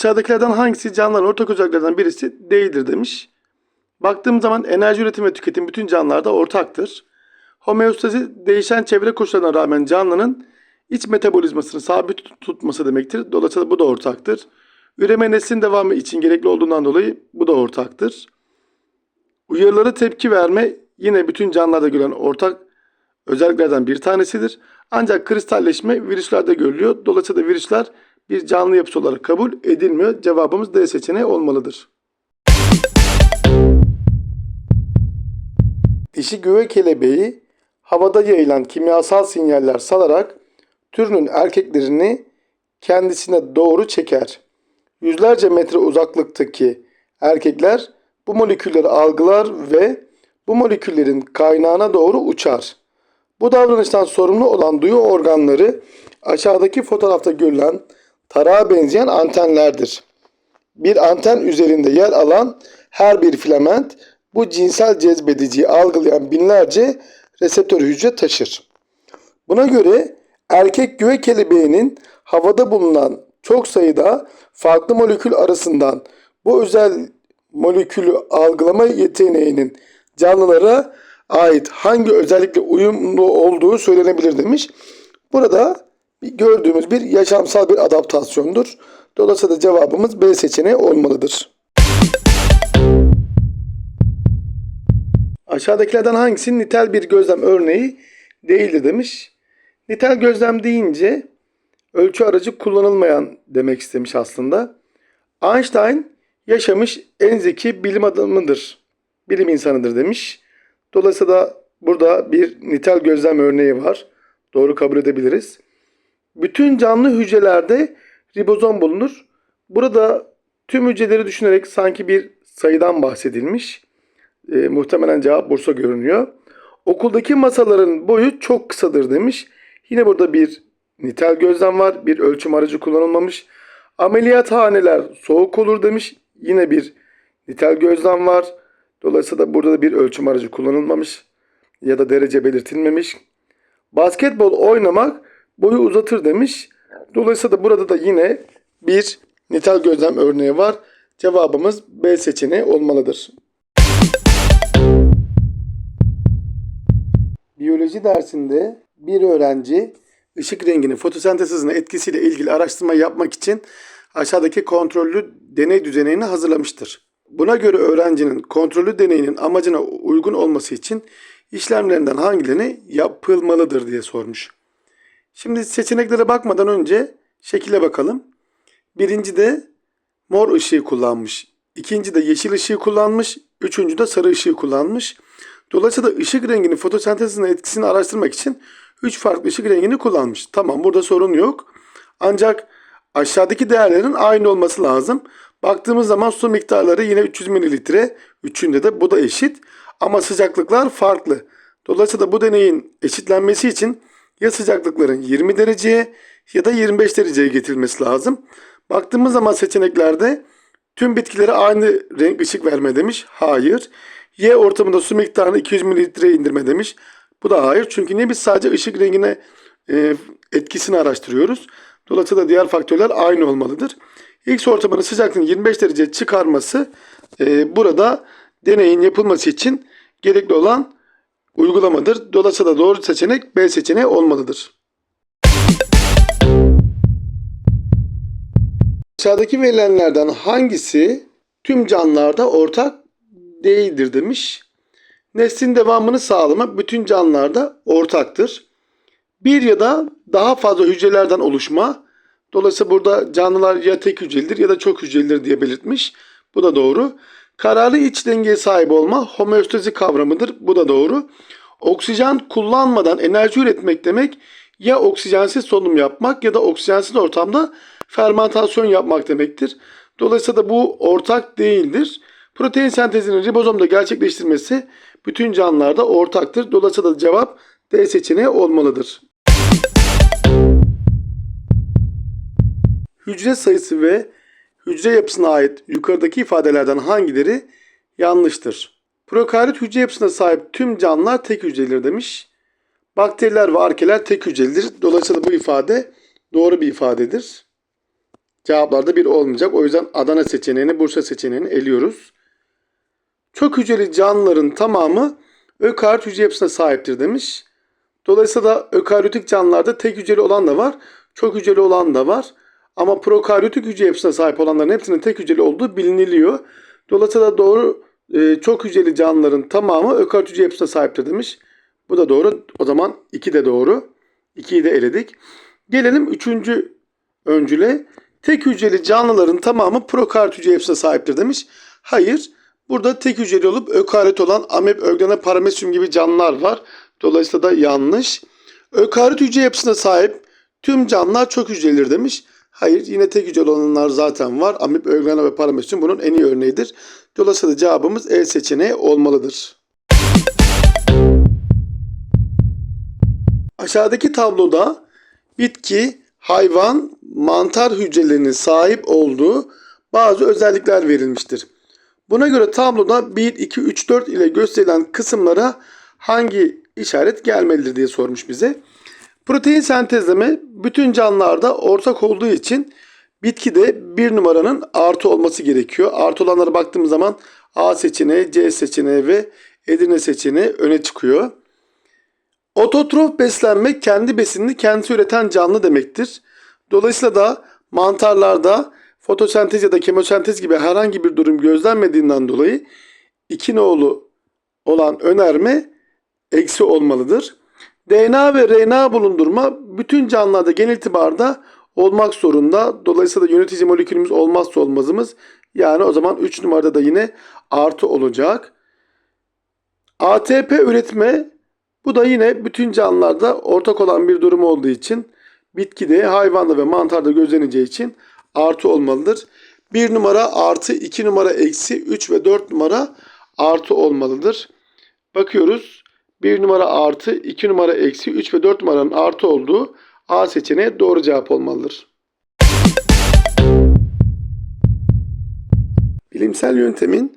Aşağıdakilerden hangisi canlıların ortak özelliklerden birisi değildir demiş. Baktığım zaman enerji üretim ve tüketim bütün canlılarda ortaktır. Homeostazi değişen çevre koşullarına rağmen canlının iç metabolizmasını sabit tutması demektir. Dolayısıyla bu da ortaktır. Üreme neslin devamı için gerekli olduğundan dolayı bu da ortaktır. Uyarılara tepki verme yine bütün canlılarda görülen ortak özelliklerden bir tanesidir. Ancak kristalleşme virüslerde görülüyor. Dolayısıyla virüsler bir canlı yapısı olarak kabul edilmiyor. Cevabımız D seçeneği olmalıdır. Dişi güve kelebeği havada yayılan kimyasal sinyaller salarak türünün erkeklerini kendisine doğru çeker. Yüzlerce metre uzaklıktaki erkekler bu molekülleri algılar ve bu moleküllerin kaynağına doğru uçar. Bu davranıştan sorumlu olan duyu organları aşağıdaki fotoğrafta görülen tarağa benzeyen antenlerdir. Bir anten üzerinde yer alan her bir filament bu cinsel cezbediciyi algılayan binlerce reseptör hücre taşır. Buna göre erkek güve kelebeğinin havada bulunan çok sayıda farklı molekül arasından bu özel molekülü algılama yeteneğinin canlılara ait hangi özellikle uyumlu olduğu söylenebilir demiş. Burada gördüğümüz bir yaşamsal bir adaptasyondur. Dolayısıyla cevabımız B seçeneği olmalıdır. Aşağıdakilerden hangisi nitel bir gözlem örneği değildir demiş. Nitel gözlem deyince ölçü aracı kullanılmayan demek istemiş aslında. Einstein yaşamış en zeki bilim adamıdır. Bilim insanıdır demiş. Dolayısıyla burada bir nitel gözlem örneği var. Doğru kabul edebiliriz. Bütün canlı hücrelerde ribozom bulunur. Burada tüm hücreleri düşünerek sanki bir sayıdan bahsedilmiş. E, muhtemelen cevap Bursa görünüyor. Okuldaki masaların boyu çok kısadır demiş. Yine burada bir nitel gözlem var. Bir ölçüm aracı kullanılmamış. Ameliyathaneler soğuk olur demiş. Yine bir nitel gözlem var. Dolayısıyla burada da bir ölçüm aracı kullanılmamış ya da derece belirtilmemiş. Basketbol oynamak boyu uzatır demiş. Dolayısıyla burada da yine bir nitel gözlem örneği var. Cevabımız B seçeneği olmalıdır. Biyoloji dersinde bir öğrenci ışık renginin fotosentez hızına etkisiyle ilgili araştırma yapmak için aşağıdaki kontrollü deney düzenini hazırlamıştır. Buna göre öğrencinin kontrollü deneyinin amacına uygun olması için işlemlerinden hangilerini yapılmalıdır diye sormuş. Şimdi seçeneklere bakmadan önce şekile bakalım. Birinci de mor ışığı kullanmış. İkinci de yeşil ışığı kullanmış. Üçüncü de sarı ışığı kullanmış. Dolayısıyla ışık renginin fotosentezine etkisini araştırmak için 3 farklı ışık rengini kullanmış. Tamam burada sorun yok. Ancak aşağıdaki değerlerin aynı olması lazım. Baktığımız zaman su miktarları yine 300 mililitre. Üçünde de bu da eşit. Ama sıcaklıklar farklı. Dolayısıyla bu deneyin eşitlenmesi için ya sıcaklıkların 20 dereceye ya da 25 dereceye getirilmesi lazım. Baktığımız zaman seçeneklerde tüm bitkilere aynı renk ışık verme demiş. Hayır. Y ortamında su miktarını 200 mililitreye indirme demiş. Bu da hayır. Çünkü niye biz sadece ışık rengine e, etkisini araştırıyoruz. Dolayısıyla diğer faktörler aynı olmalıdır. X ortamının sıcaklığını 25 derece çıkarması e, burada deneyin yapılması için gerekli olan uygulamadır. Dolayısıyla doğru seçenek B seçeneği olmalıdır. Aşağıdaki verilenlerden hangisi tüm canlılarda ortak değildir demiş. Neslin devamını sağlamak bütün canlılarda ortaktır. Bir ya da daha fazla hücrelerden oluşma. Dolayısıyla burada canlılar ya tek hücrelidir ya da çok hücrelidir diye belirtmiş. Bu da doğru. Kararlı iç dengeye sahip olma homeostazi kavramıdır. Bu da doğru. Oksijen kullanmadan enerji üretmek demek ya oksijensiz solunum yapmak ya da oksijensiz ortamda fermentasyon yapmak demektir. Dolayısıyla bu ortak değildir. Protein sentezinin ribozomda gerçekleştirmesi bütün canlılarda ortaktır. Dolayısıyla cevap D seçeneği olmalıdır. Hücre sayısı ve hücre yapısına ait yukarıdaki ifadelerden hangileri yanlıştır? Prokaryot hücre yapısına sahip tüm canlılar tek hücrelidir demiş. Bakteriler ve arkeler tek hücrelidir. Dolayısıyla bu ifade doğru bir ifadedir. Cevaplarda bir olmayacak. O yüzden Adana seçeneğini, Bursa seçeneğini eliyoruz. Çok hücreli canlıların tamamı ökaryot hücre yapısına sahiptir demiş. Dolayısıyla da ökaryotik canlılarda tek hücreli olan da var, çok hücreli olan da var. Ama prokaryotik hücre yapısına sahip olanların hepsinin tek hücreli olduğu biliniliyor. Dolayısıyla doğru e, çok hücreli canlıların tamamı ökaryot hücre yapısına sahiptir demiş. Bu da doğru. O zaman 2 de doğru. 2'yi de eledik. Gelelim üçüncü öncüle. Tek hücreli canlıların tamamı prokaryot hücre yapısına sahiptir demiş. Hayır. Burada tek hücreli olup ökaryot olan ameb, öglena, paramesyum gibi canlılar var. Dolayısıyla da yanlış. Ökaryot hücre yapısına sahip tüm canlılar çok hücrelidir demiş. Hayır yine tek hücreli olanlar zaten var. Amip, öglena ve paramesyum bunun en iyi örneğidir. Dolayısıyla cevabımız E seçeneği olmalıdır. Aşağıdaki tabloda bitki, hayvan, mantar hücrelerinin sahip olduğu bazı özellikler verilmiştir. Buna göre tabloda 1, 2, 3, 4 ile gösterilen kısımlara hangi işaret gelmelidir diye sormuş bize. Protein sentezleme bütün canlılarda ortak olduğu için bitkide bir numaranın artı olması gerekiyor. Artı olanlara baktığımız zaman A seçeneği, C seçeneği ve Edirne seçeneği öne çıkıyor. Ototrof beslenme kendi besinini kendisi üreten canlı demektir. Dolayısıyla da mantarlarda fotosentez ya da kemosentez gibi herhangi bir durum gözlenmediğinden dolayı iki nolu olan önerme eksi olmalıdır. DNA ve RNA bulundurma bütün canlılarda genel itibarda olmak zorunda. Dolayısıyla da yönetici molekülümüz olmazsa olmazımız. Yani o zaman 3 numarada da yine artı olacak. ATP üretme bu da yine bütün canlılarda ortak olan bir durum olduğu için bitkide, hayvanda ve mantarda gözleneceği için artı olmalıdır. 1 numara artı, 2 numara eksi, 3 ve 4 numara artı olmalıdır. Bakıyoruz. 1 numara artı, 2 numara eksi, 3 ve 4 numaranın artı olduğu A seçeneği doğru cevap olmalıdır. Bilimsel yöntemin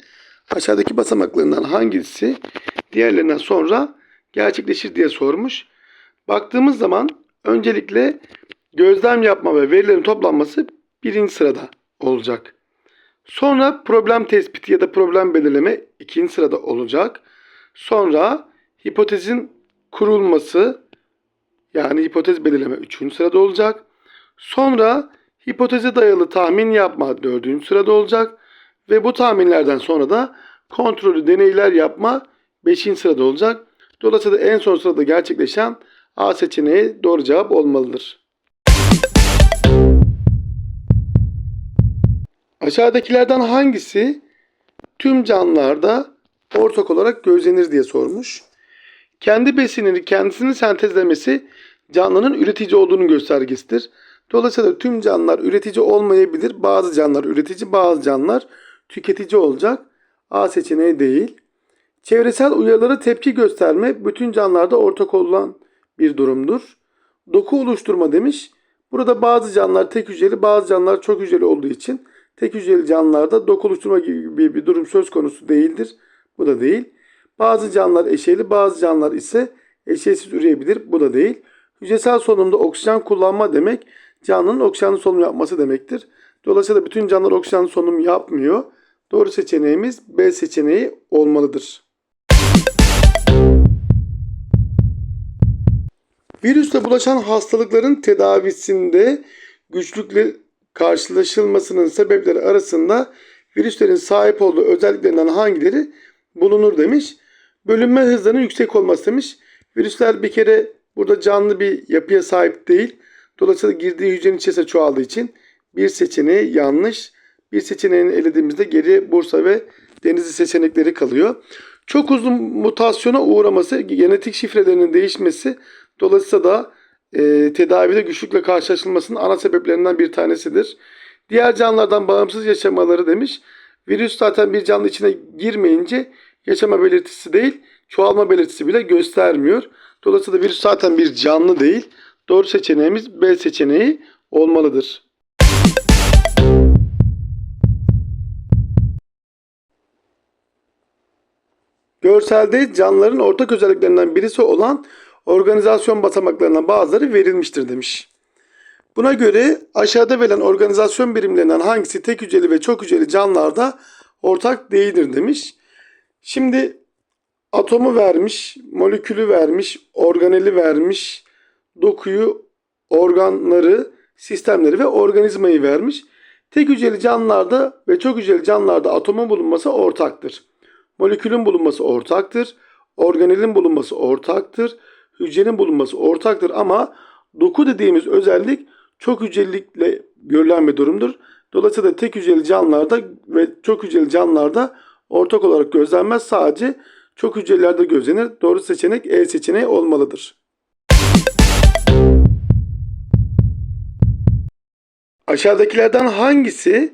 aşağıdaki basamaklarından hangisi diğerlerinden sonra gerçekleşir diye sormuş. Baktığımız zaman öncelikle gözlem yapma ve verilerin toplanması birinci sırada olacak. Sonra problem tespiti ya da problem belirleme ikinci sırada olacak. Sonra hipotezin kurulması yani hipotez belirleme üçüncü sırada olacak. Sonra hipoteze dayalı tahmin yapma dördüncü sırada olacak. Ve bu tahminlerden sonra da kontrollü deneyler yapma beşinci sırada olacak. Dolayısıyla en son sırada gerçekleşen A seçeneği doğru cevap olmalıdır. Aşağıdakilerden hangisi tüm canlılarda ortak olarak gözlenir diye sormuş. Kendi besinini kendisini sentezlemesi canlının üretici olduğunun göstergesidir. Dolayısıyla tüm canlılar üretici olmayabilir. Bazı canlılar üretici, bazı canlılar tüketici olacak. A seçeneği değil. Çevresel uyarılara tepki gösterme bütün canlılarda ortak olan bir durumdur. Doku oluşturma demiş. Burada bazı canlılar tek hücreli, bazı canlılar çok hücreli olduğu için tek hücreli canlılarda doku oluşturma gibi bir durum söz konusu değildir. Bu da değil. Bazı canlılar eşeyli, bazı canlılar ise eşeysiz üreyebilir. Bu da değil. Hücresel solunumda oksijen kullanma demek canlının oksijenli solunum yapması demektir. Dolayısıyla bütün canlılar oksijenli solunum yapmıyor. Doğru seçeneğimiz B seçeneği olmalıdır. Virüsle bulaşan hastalıkların tedavisinde güçlükle karşılaşılmasının sebepleri arasında virüslerin sahip olduğu özelliklerinden hangileri bulunur demiş. Bölünme hızlarının yüksek olması demiş. Virüsler bir kere burada canlı bir yapıya sahip değil. Dolayısıyla girdiği hücrenin içerisine çoğaldığı için bir seçeneği yanlış. Bir seçeneğini elediğimizde geriye Bursa ve Denizli seçenekleri kalıyor. Çok uzun mutasyona uğraması, genetik şifrelerinin değişmesi dolayısıyla da e, tedavide güçlükle karşılaşılmasının ana sebeplerinden bir tanesidir. Diğer canlılardan bağımsız yaşamaları demiş. Virüs zaten bir canlı içine girmeyince yaşama belirtisi değil, çoğalma belirtisi bile göstermiyor. Dolayısıyla virüs zaten bir canlı değil. Doğru seçeneğimiz B seçeneği olmalıdır. Görselde canlıların ortak özelliklerinden birisi olan organizasyon basamaklarından bazıları verilmiştir demiş. Buna göre aşağıda verilen organizasyon birimlerinden hangisi tek hücreli ve çok hücreli canlılarda ortak değildir demiş. Şimdi atomu vermiş, molekülü vermiş, organeli vermiş, dokuyu, organları, sistemleri ve organizmayı vermiş. Tek hücreli canlılarda ve çok hücreli canlılarda atomun bulunması ortaktır. Molekülün bulunması ortaktır. Organelin bulunması ortaktır. Hücrenin bulunması ortaktır ama doku dediğimiz özellik çok hücrelilikle görülen bir durumdur. Dolayısıyla tek hücreli canlılarda ve çok hücreli canlılarda ortak olarak gözlenmez. Sadece çok hücrelerde gözlenir. Doğru seçenek E seçeneği olmalıdır. Aşağıdakilerden hangisi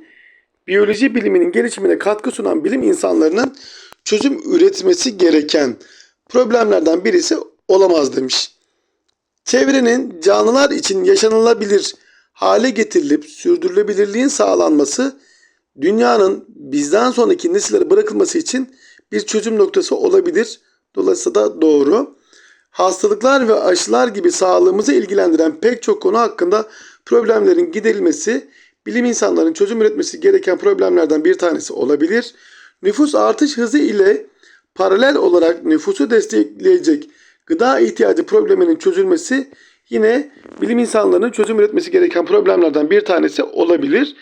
biyoloji biliminin gelişimine katkı sunan bilim insanlarının çözüm üretmesi gereken problemlerden birisi olamaz demiş. Çevrenin canlılar için yaşanılabilir hale getirilip sürdürülebilirliğin sağlanması dünyanın bizden sonraki nesillere bırakılması için bir çözüm noktası olabilir. Dolayısıyla da doğru. Hastalıklar ve aşılar gibi sağlığımızı ilgilendiren pek çok konu hakkında problemlerin giderilmesi, bilim insanlarının çözüm üretmesi gereken problemlerden bir tanesi olabilir. Nüfus artış hızı ile paralel olarak nüfusu destekleyecek gıda ihtiyacı probleminin çözülmesi yine bilim insanlarının çözüm üretmesi gereken problemlerden bir tanesi olabilir.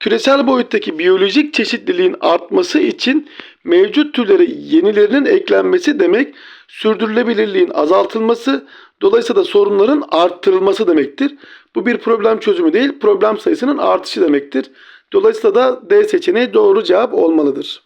Küresel boyuttaki biyolojik çeşitliliğin artması için mevcut türlere yenilerinin eklenmesi demek sürdürülebilirliğin azaltılması dolayısıyla da sorunların arttırılması demektir. Bu bir problem çözümü değil problem sayısının artışı demektir. Dolayısıyla da D seçeneği doğru cevap olmalıdır.